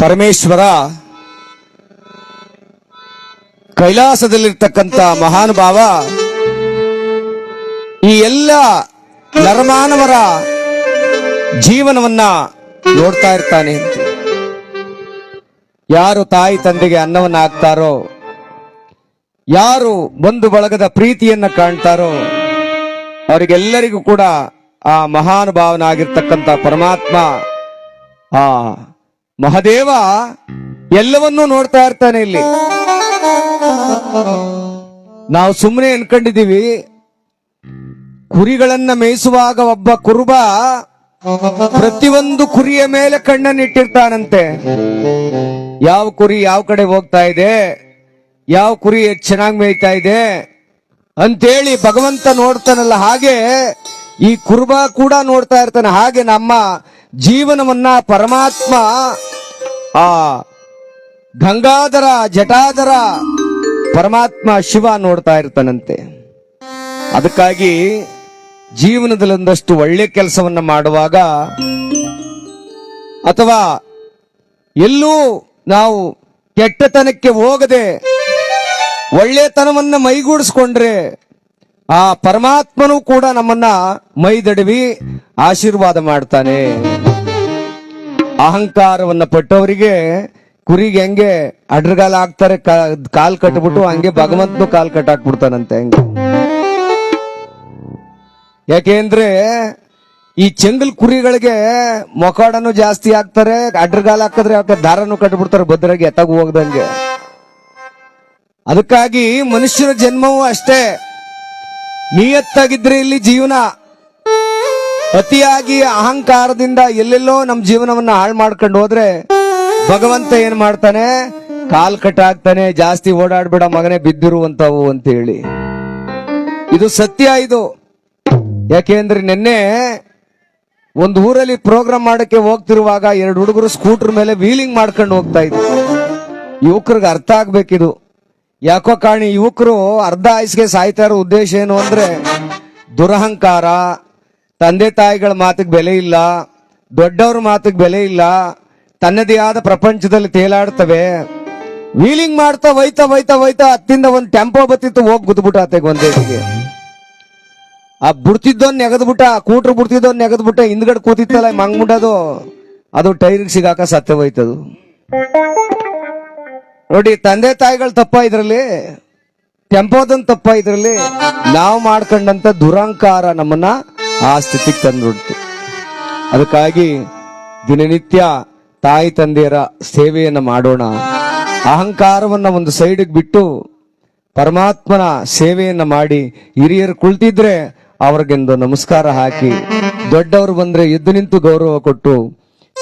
ಪರಮೇಶ್ವರ, ಕೈಲಾಸದಲ್ಲಿರ್ತಕ್ಕಂಥ ಮಹಾನುಭಾವ, ಈ ಎಲ್ಲ ನರಮಾನವರ ಜೀವನವನ್ನ ನೋಡ್ತಾ ಇರ್ತಾನೆ. ಯಾರು ತಾಯಿ ತಂದೆಗೆ ಅನ್ನವನ್ನ ಹಾಕ್ತಾರೋ ಯಾರು ಬಂಧು ಬಳಗದ ಪ್ರೀತಿಯನ್ನ ಕಾಣ್ತಾರೋ, ಅವರಿಗೆಲ್ಲರಿಗೂ ಕೂಡ ಆ ಮಹಾನುಭಾವನಾಗಿರ್ತಕ್ಕಂಥ ಪರಮಾತ್ಮ, ಆ ಮಹದೇವ ಎಲ್ಲವನ್ನೂ ನೋಡ್ತಾ ಇರ್ತಾನೆ ಇಲ್ಲಿ. ನಾವು ಸುಮ್ಮನೆ ಅನ್ಕೊಂಡಿದ್ದೀವಿ, ಕುರಿಗಳನ್ನ ಮೇಯಿಸುವಾಗ ಒಬ್ಬ ಕುರುಬ ಪ್ರತಿಯೊಂದು ಕುರಿಯ ಮೇಲೆ ಕಣ್ಣನ್ನಿಟ್ಟಿರ್ತಾನಂತೆ ಯಾವ ಕುರಿ ಯಾವ ಕಡೆ ಹೋಗ್ತಾ ಇದೆ, ಯಾವ ಕುರಿ ಚೆನ್ನಾಗಿ ಮೇಯ್ತಾ ಇದೆ ಅಂತೇಳಿ ಭಗವಂತ ನೋಡ್ತಾನಲ್ಲ ಹಾಗೆ ಈ ಕುರುಬ ಕೂಡ ನೋಡ್ತಾ ಇರ್ತಾನೆ. ಹಾಗೆ ನಮ್ಮ ಜೀವನವನ್ನ ಪರಮಾತ್ಮ, ಆ ಗಂಗಾಧರ, ಜಟಾಧರ ಪರಮಾತ್ಮ ಶಿವ ನೋಡ್ತಾ ಇರ್ತಾನಂತೆ. ಅದಕ್ಕಾಗಿ ಜೀವನದಲ್ಲಿ ಒಂದಷ್ಟು ಒಳ್ಳೆ ಕೆಲಸವನ್ನ ಮಾಡುವಾಗ ಅಥವಾ ಎಲ್ಲೂ ನಾವು ಕೆಟ್ಟತನಕ್ಕೆ ಹೋಗದೆ ಒಳ್ಳೆತನವನ್ನ ಮೈಗೂಡಿಸ್ಕೊಂಡ್ರೆ ಆ ಪರಮಾತ್ಮನು ಕೂಡ ನಮ್ಮನ್ನ ಮೈದಡವಿ ಆಶೀರ್ವಾದ ಮಾಡ್ತಾನೆ. ಅಹಂಕಾರವನ್ನ ಪಟ್ಟವರಿಗೆ ಕುರಿಗೆ ಹೆಂಗೆ ಅಡ್ರಗಾಲ ಹಾಕ್ತಾರೆ ಕಾಲ್ ಕಟ್ಬಿಟ್ಟು ಹಂಗೆ ಭಗವಂತನು ಕಾಲ್ ಕಟ್ಟಾಕ್ಬಿಡ್ತಾನಂತೆ ಹಂಗೆ. ಯಾಕೆಂದ್ರೆ ಈ ಚೆಂಗಲ್ ಕುರಿಗಳಿಗೆ ಮೊಕಾಡನು ಜಾಸ್ತಿ ಹಾಕ್ತಾರೆ, ಅಡ್ರಗಾಲ ಹಾಕಿದ್ರೆ ಯಾಕೆ ದಾರನು ಕಟ್ಬಿಡ್ತಾರೆ ಭದ್ರಾಗಿ ಎತ್ತಾಗ ಹೋಗ್ದಂಗೆ. ಅದಕ್ಕಾಗಿ ಮನುಷ್ಯರ ಜನ್ಮವೂ ಅಷ್ಟೇ. ನಿಯತ್ತಾಗಿದ್ರೆ ಇಲ್ಲಿ ಜೀವನ. ಅತಿಯಾಗಿ ಅಹಂಕಾರದಿಂದ ಎಲ್ಲೆಲ್ಲೋ ನಮ್ಮ ಜೀವನವನ್ನ ಹಾಳು ಮಾಡ್ಕೊಂಡು ಹೋದ್ರೆ ಭಗವಂತ ಏನ್ ಮಾಡ್ತಾನೆ? ಕಾಲ್ ಕಟ್ಟಾಗ್ತಾನೆ ಜಾಸ್ತಿ ಓಡಾಡ್ಬೇಡ, ಮಗನೇ ಬಿದ್ದಿರುವಂತವು ಅಂತ ಹೇಳಿ. ಇದು ಸತ್ಯ ಇದು. ಯಾಕೆಂದ್ರೆ ನಿನ್ನೆ ಒಂದು ಊರಲ್ಲಿ ಪ್ರೋಗ್ರಾಮ್ ಮಾಡಕ್ಕೆ ಹೋಗ್ತಿರುವಾಗ ಎರಡು ಹುಡುಗರು ಸ್ಕೂಟರ್ ಮೇಲೆ ವೀಲಿಂಗ್ ಮಾಡ್ಕೊಂಡು ಹೋಗ್ತಾ ಇದ್ರು. ಯುವಕರಿಗೆ ಅರ್ಥ ಆಗ್ಬೇಕಿದು. ಯಾಕೋ ಕಾಣಿ, ಯುವಕರು ಅರ್ಧ ಆಯಸ್ಗೆ ಸಾಯ್ತಾ ಇರೋ ಉದ್ದೇಶ ಏನು ಅಂದ್ರೆ, ದುರಹಂಕಾರ, ತಂದೆ ತಾಯಿಗಳ ಮಾತಿಗೆ ಬೆಲೆ ಇಲ್ಲ, ದೊಡ್ಡವ್ರ ಮಾತಿಗೆ ಬೆಲೆ ಇಲ್ಲ, ತನ್ನದೇ ಆದ ಪ್ರಪಂಚದಲ್ಲಿ ತೇಲಾಡ್ತವೆ, ವೀಲಿಂಗ್ ಮಾಡ್ತಾ ಹೋಯ್ತಾ ಹೋಯ್ತಾ ಹೋಯ್ತಾ ಅತ್ತಿಂದ ಒಂದು ಟೆಂಪೋ ಬತ್ತಿತ್ತು ಹೋಗಿ ಗುದ್ಬಿಟ್ಟು ಆತೆಗೆ ಒಂದೇಟಿಗೆ ಆ ಬುಡ್ತಿದ್ದೋನ್ ನೆಗದ್ಬಿಟ್ಟ ಕೂಟ್ರು ಬುಡ್ತಿದ್ದೋನ್ ನೆಗದ್ಬಿಟ್ಟ, ಹಿಂದ್ಗಡೆ ಕೂತಿತ್ತಲ್ಲ ಮಂಗ್ಬಿಟ್ಟದು ಅದು ಟೈರ್ಗೆ ಸಿಗಾಕ ಸತ್ಯ ಹೋಯ್ತದು. ನೋಡಿ, ತಂದೆ ತಾಯಿಗಳು ತಪ್ಪ ಇದ್ರಲ್ಲಿ ಟೆಂಪೋದನ್ ತಪ್ಪ ಇದ್ರಲ್ಲಿ ನಾವು ಮಾಡ್ಕೊಂಡಂತ ದುರಂಕಾರ ನಮ್ಮನ್ನ ಆ ಸ್ಥಿತಿಗೆ ತಂದ್ಬಿಡ್ತು. ಅದಕ್ಕಾಗಿ ದಿನನಿತ್ಯ ತಾಯಿ ತಂದೆಯರ ಸೇವೆಯನ್ನು ಮಾಡೋಣ. ಅಹಂಕಾರವನ್ನ ಒಂದು ಸೈಡಿಗೆ ಬಿಟ್ಟು ಪರಮಾತ್ಮನ ಸೇವೆಯನ್ನ ಮಾಡಿ ಹಿರಿಯರು ಕುಳಿತಿದ್ರೆ ಅವ್ರಿಗೆಂದು ನಮಸ್ಕಾರ ಹಾಕಿ, ದೊಡ್ಡವರು ಬಂದ್ರೆ ಎದ್ದು ನಿಂತು ಗೌರವ ಕೊಟ್ಟು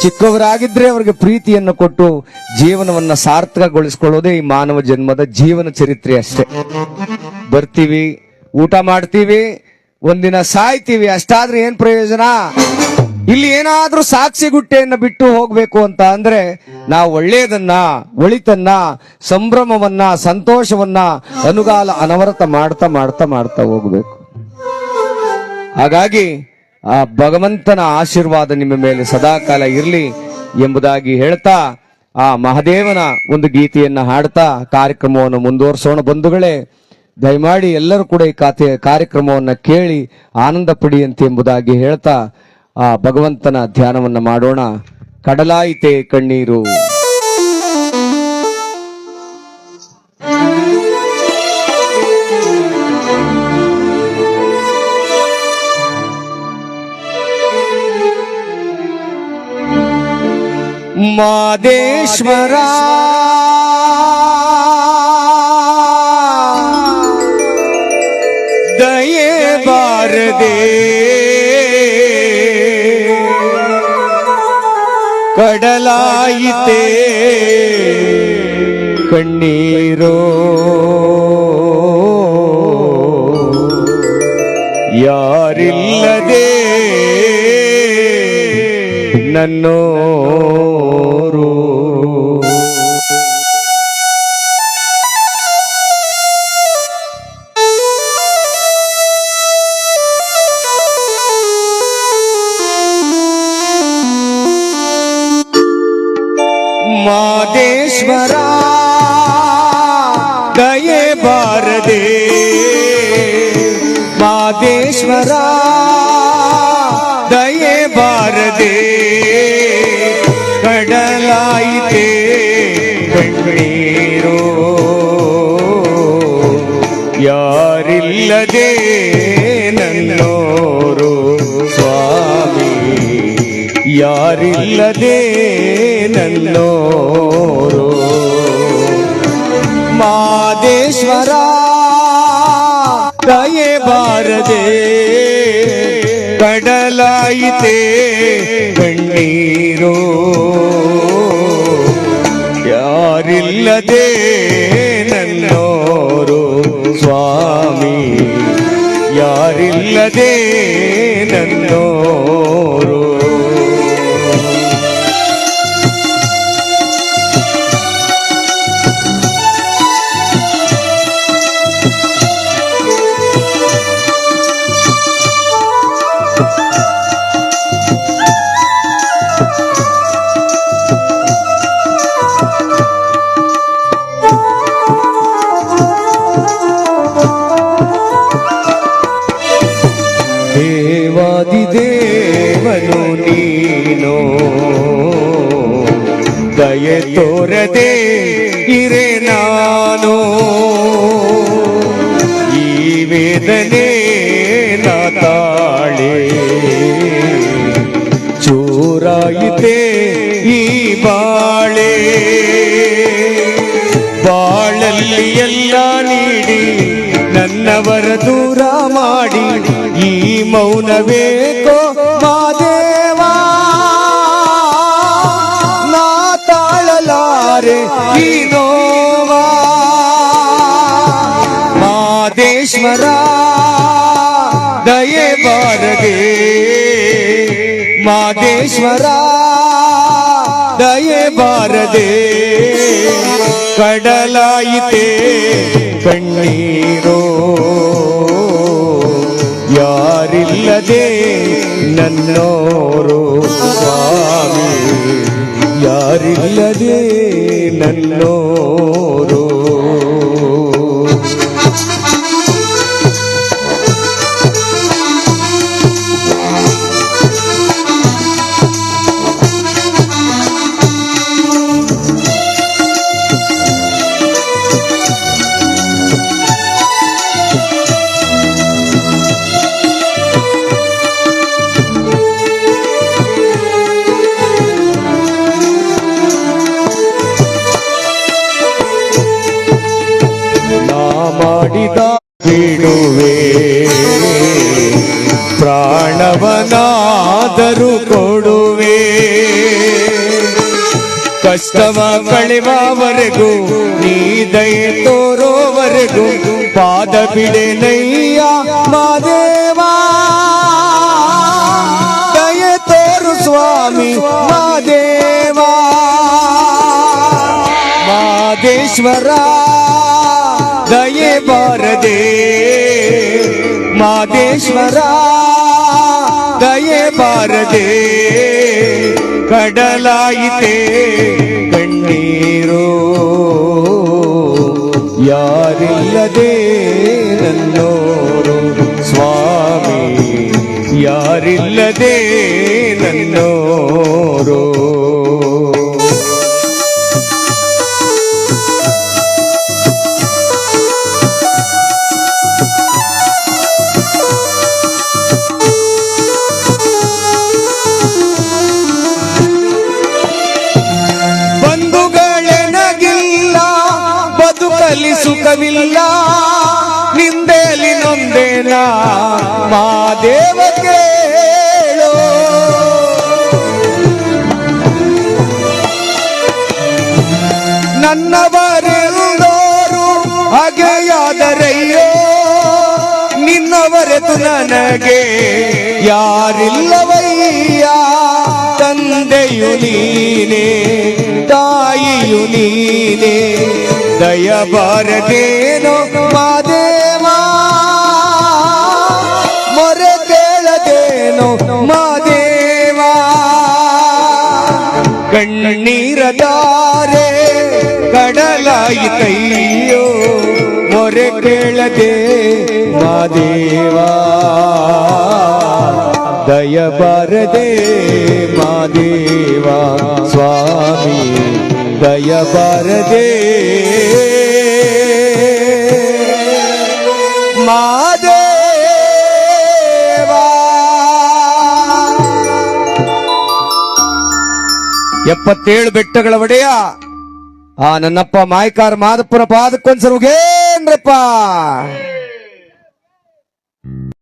ಚಿಕ್ಕವರಾಗಿದ್ರೆ ಅವರಿಗೆ ಪ್ರೀತಿಯನ್ನು ಕೊಟ್ಟು ಜೀವನವನ್ನ ಸಾರ್ಥಕಗೊಳಿಸ್ಕೊಳ್ಳೋದೇ ಈ ಮಾನವ ಜನ್ಮದ ಜೀವನ ಚರಿತ್ರೆ ಅಷ್ಟೇ. ಬರ್ತೀವಿ, ಊಟ ಮಾಡ್ತೀವಿ, ಒಂದಿನ ಸಾಯ್ತೀವಿ, ಅಷ್ಟಾದ್ರೆ ಏನ್ ಪ್ರಯೋಜನ? ಇಲ್ಲಿ ಏನಾದ್ರೂ ಸಾಕ್ಷಿ ಗುಟ್ಟೆಯನ್ನು ಬಿಟ್ಟು ಹೋಗ್ಬೇಕು ಅಂತ ಅಂದ್ರೆ ನಾವು ಒಳ್ಳೆಯದನ್ನ ಒಳಿತನ್ನ, ಸಂಭ್ರಮವನ್ನ, ಸಂತೋಷವನ್ನ ಅನುಗಾಲ ಅನವರತ ಮಾಡ್ತಾ ಮಾಡ್ತಾ ಮಾಡ್ತಾ ಹೋಗ್ಬೇಕು. ಹಾಗಾಗಿ ಆ ಭಗವಂತನ ಆಶೀರ್ವಾದ ನಿಮ್ಮ ಮೇಲೆ ಸದಾಕಾಲ ಇರಲಿ ಎಂಬುದಾಗಿ ಹೇಳ್ತಾ, ಆ ಮಹಾದೇವನ ಒಂದು ಗೀತೆಯನ್ನ ಹಾಡ್ತಾ ಕಾರ್ಯಕ್ರಮವನ್ನು ಮುಂದುವರಿಸೋಣ. ಬಂಧುಗಳೇ, ದಯಮಾಡಿ ಎಲ್ಲರೂ ಕೂಡ ಈ ಕಾತೆ, ಕಾರ್ಯಕ್ರಮವನ್ನು ಕೇಳಿ ಆನಂದ ಪಡಿಯಂತೆ ಎಂಬುದಾಗಿ ಹೇಳ್ತಾ, ಆ ಭಗವಂತನ ಧ್ಯಾನವನ್ನ ಮಾಡೋಣ. ಕಡಲಾಯಿತೆ ಕಣ್ಣೀರು. ಮಾದೇಶ್ವರ ದಯೆ ಬಾರದೆ. ಕಡಲಾಯಿತೆ ಕಣ್ಣೀರೋ. ಯಾರಿಲ್ಲದೆ ನನ್ನೋರು ಮಾದೇಶ್ವರ ದಯೆ ಬಾರದೆ ಮಾದೇಶ್ವರ ದಯೆ ಬಾರದೆ ಕಡಲಾಯಿತೆ ಕಣ್ಣೀರೋ ಯಾರಿಲ್ಲದೆ ನನ್ನೋರು ಸ್ವಾಮಿ ಯಾರಿಲ್ಲದೆ ನನ್ನೋರು ಮಾದೇಶ್ವರ ದಯೆ ಬಾರದೆ ಕಡಲಾಯಿತೆ ಕಣ್ಣೀರು. ಯಾರಿಲ್ಲದೆ ನನ್ನೋರು ಸ್ವಾಮಿ ಯಾರಿಲ್ಲದೆ ನನ್ನೋರು ತೋರದೆ ಇರೆ ನಾನು. ಈ ವೇದನೆ ತಾಳೆ. ಚೂರಾಯಿತೆ ಈ ಬಾಳೆ. ಬಾಳಲ್ಲಿ ಎಲ್ಲ ನೀಡಿ ನನ್ನವರ ದೂರ ಮಾಡಿ ಈ ಮೌನವೇಕೋ ಮಾದೇವಾ ನೋವಾ ಮಾದೇಶ್ವರ ದಯೆ ಬಾರದೆ. ಮಾದೇಶ್ವರ ದಯೆ ಬಾರದೆ. ಕಡಲಾಯಿತೆ ಕಣ್ಣೀರೋ. ಯಾರಿಲ್ಲದೆ ನನ್ನೋರು. ಯಾರಿಲ್ಲದೆ ನನ್ನೋರು ಮಾಡಿದ ಬಿಡುವೆ ಪ್ರಾಣವನಾದರೂ ಕೊಡುವೆ. ಕಷ್ಟವ ಕಳೆವವರೆಗೂ, ನೀ ದಯ ತೋರೋವರೆಗೂ, ಪಾದ ಬಿಡೆ ನಯ್ಯ ಮಾದೇವಾ ದಯ ತೋರು ಸ್ವಾಮಿ ಮಾದೇವಾ ಮಾದೇಶ್ವರ ಬಾರದೆ ಮಾದೇಶ್ವರ ದಯೆ ಬಾರದೆ ಕಡಲಾಯಿತೆ ಕಣ್ಣೀರು. ಯಾರಿಲ್ಲದೆ ನನ್ನೋರು ಸ್ವಾಮಿ ಯಾರಿಲ್ಲದೆ ನನ್ನೋರು ಬದುಕಲಿ ಸುಖವಿಲ್ಲ, ನಿಂದೇಲಿ ನೊಂದೇನ? ಮಾದೇವ ಕೇಳೋ. ನನ್ನವರೆಲ್ಲೋರು ಹಾಗೆಯಾದರಯ್ಯೋ, ನಿನ್ನವರೆತು ನನಗೆ ಯಾರಿಲ್ಲವಯ್ಯ? ತಂದೆಯು ನೀನೇ, ತಾಯಿಯು ನೀನೆ. ದಯ ಬಾರದೇನೋ ಮಾದೇವಾ. ಮೊರೆ ಕೇಳದೇನೋ ಮಾದೇವಾ. ಕಣ್ಣೀರದಾರೆ ಕಡಲಾಯಿತಯ್ಯೋ ಮೊರೆ ಕೇಳದೆ ಮಾದೇವ. ದಯ ಬಾರದೆ ಮಾದೇವ, ಸ್ವಾಮಿ. ದಯ ಬಾರದೆ ಮಾದೇವ ಎಪ್ಪತ್ತೇಳು ಬೆಟ್ಟಗಳ ಒಡೆಯ. ಆ ನನ್ನಪ್ಪ ಮಾಯಕಾರ ಮಾದಪ್ಪನ ಪಾದಕ್ಕೊಂದ್ಸರ್ಗೇನ್ರಪ್ಪ